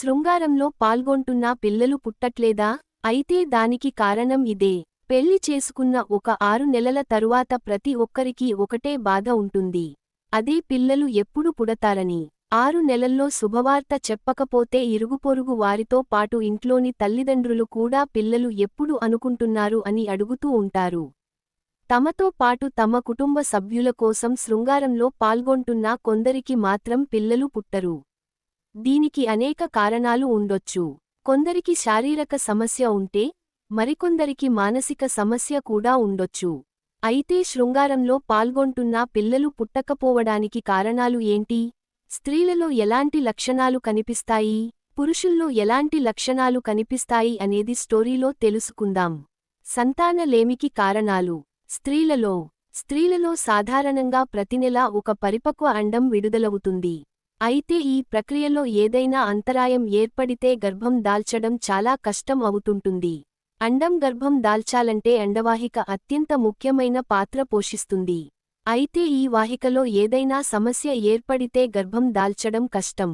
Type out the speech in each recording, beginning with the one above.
శృంగారంలో పాల్గొంటున్నా పిల్లలు పుట్టట్లేదా? అయితే దానికి కారణం ఇదే. పెళ్ళి చేసుకున్న ఒక ఆరు నెలల తరువాత ప్రతి ఒక్కరికీ ఒకటే బాధ ఉంటుంది. అదే పిల్లలు ఎప్పుడు పుడతారని. ఆరు నెలల్లో శుభవార్త చెప్పకపోతే ఇరుగుపొరుగు వారితో పాటు ఇంట్లోని తల్లిదండ్రులు కూడా పిల్లలు ఎప్పుడు అనుకుంటున్నారు అని అడుగుతూ ఉంటారు. తమతో పాటు తమ కుటుంబ సభ్యుల కోసం శృంగారంలో పాల్గొంటున్నా కొందరికి మాత్రం పిల్లలు పుట్టరు. దీనికి అనేక కారణాలు ఉండొచ్చు. కొందరికి శారీరక సమస్య ఉంటే మరికొందరికి మానసిక సమస్య కూడా ఉండొచ్చు. అయితే శృంగారంలో పాల్గొంటున్నా పిల్లలు పుట్టకపోవడానికి కారణాలు ఏంటి? స్త్రీలలో ఎలాంటి లక్షణాలు కనిపిస్తాయి? పురుషుల్లో ఎలాంటి లక్షణాలు కనిపిస్తాయి అనేది స్టోరీలో తెలుసుకుందాం. సంతానలేమికి కారణాలు. స్త్రీలలో స్త్రీలలో సాధారణంగా ప్రతినెలా ఒక పరిపక్వ అండం విడుదలవుతుంది. అయితే ఈ ప్రక్రియలో ఏదైనా అంతరాయం ఏర్పడితే గర్భం దాల్చడం చాలా కష్టం అవుతుంటుంది. అండం గర్భం దాల్చాలంటే అండవాహిక అత్యంత ముఖ్యమైన పాత్ర పోషిస్తుంది. అయితే ఈ వాహికలో ఏదైనా సమస్య ఏర్పడితే గర్భం దాల్చడం కష్టం.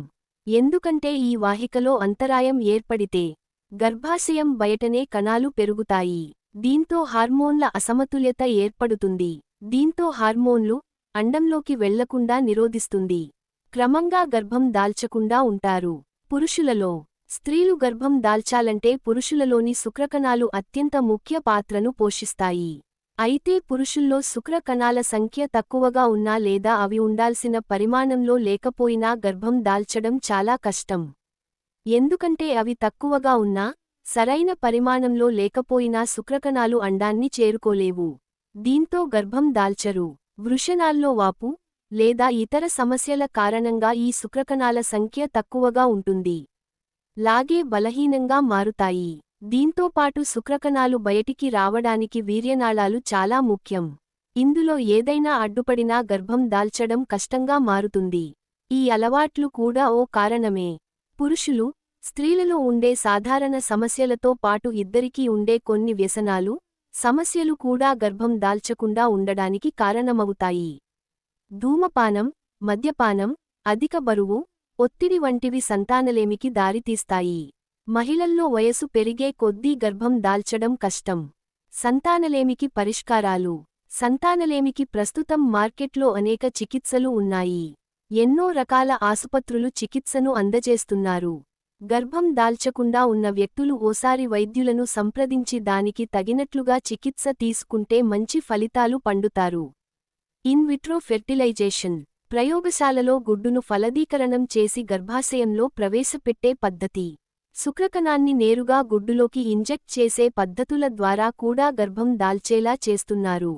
ఎందుకంటే ఈ వాహికలో అంతరాయం ఏర్పడితే గర్భాశయం బయటనే కణాలు పెరుగుతాయి. దీంతో హార్మోన్ల అసమతుల్యత ఏర్పడుతుంది. దీంతో హార్మోన్లు అండంలోకి వెళ్ళకుండా నిరోధిస్తుంది. క్రమంగా గర్భం దాల్చకుండా ఉంటారు. పురుషులలో స్త్రీలు గర్భం దాల్చాలంటే పురుషులలోని శుక్రకణాలు అత్యంత ముఖ్య పాత్రను పోషిస్తాయి. అయితే పురుషుల్లో శుక్రకణాల సంఖ్య తక్కువగా ఉన్నా లేదా అవి ఉండాల్సిన పరిమాణంలో లేకపోయినా గర్భం దాల్చడం చాలా కష్టం. ఎందుకంటే అవి తక్కువగా ఉన్నా సరైన పరిమాణంలో లేకపోయినా శుక్రకణాలు అండాన్ని చేరుకోలేవు. దీంతో గర్భం దాల్చరు. వృషణాల్లో వాపు లేదా ఇతర సమస్యల కారణంగా ఈ శుక్రకణాల సంఖ్య తక్కువగా ఉంటుంది. లాగే బలహీనంగా మారుతాయి. దీంతోపాటు శుక్రకణాలు బయటికి రావడానికి వీర్యనాళాలు చాలా ముఖ్యం. ఇందులో ఏదైనా అడ్డుపడినా గర్భం దాల్చడం కష్టంగా మారుతుంది. ఈ అలవాట్లు కూడా ఓ కారణమే. పురుషులు స్త్రీలలో ఉండే సాధారణ సమస్యలతో పాటు ఇద్దరికీ ఉండే కొన్ని వ్యసనాలు సమస్యలు కూడా గర్భం దాల్చకుండా ఉండడానికి కారణమవుతాయి. ధూమపానం మద్యపానం అధిక బరువు ఒత్తిడి వంటివి సంతానలేమికి దారితీస్తాయి. మహిళల్లో వయసు పెరిగే కొద్దీ గర్భం దాల్చడం కష్టం. సంతానలేమికి పరిష్కారాలు. సంతానలేమికి ప్రస్తుతం మార్కెట్లో అనేక చికిత్సలు ఉన్నాయి. ఎన్నో రకాల ఆసుపత్రులు చికిత్సను అందజేస్తున్నారు. గర్భం దాల్చకుండా ఉన్న వ్యక్తులు ఓసారి వైద్యులను సంప్రదించి దానికి తగినట్లుగా చికిత్స తీసుకుంటే మంచి ఫలితాలు పండుతారు. ఇన్ విట్రో ఫెర్టిలైజేషన్ ప్రయోగశాలలో గుడ్డును ఫలదీకరణం చేసి గర్భాశయంలో ప్రవేశపెట్టే పద్ధతి. శుక్రకణాన్ని నేరుగా గుడ్డులోకి ఇంజెక్ట్ చేసే పద్ధతుల ద్వారా కూడా గర్భం దాల్చేలా చేస్తున్నారు.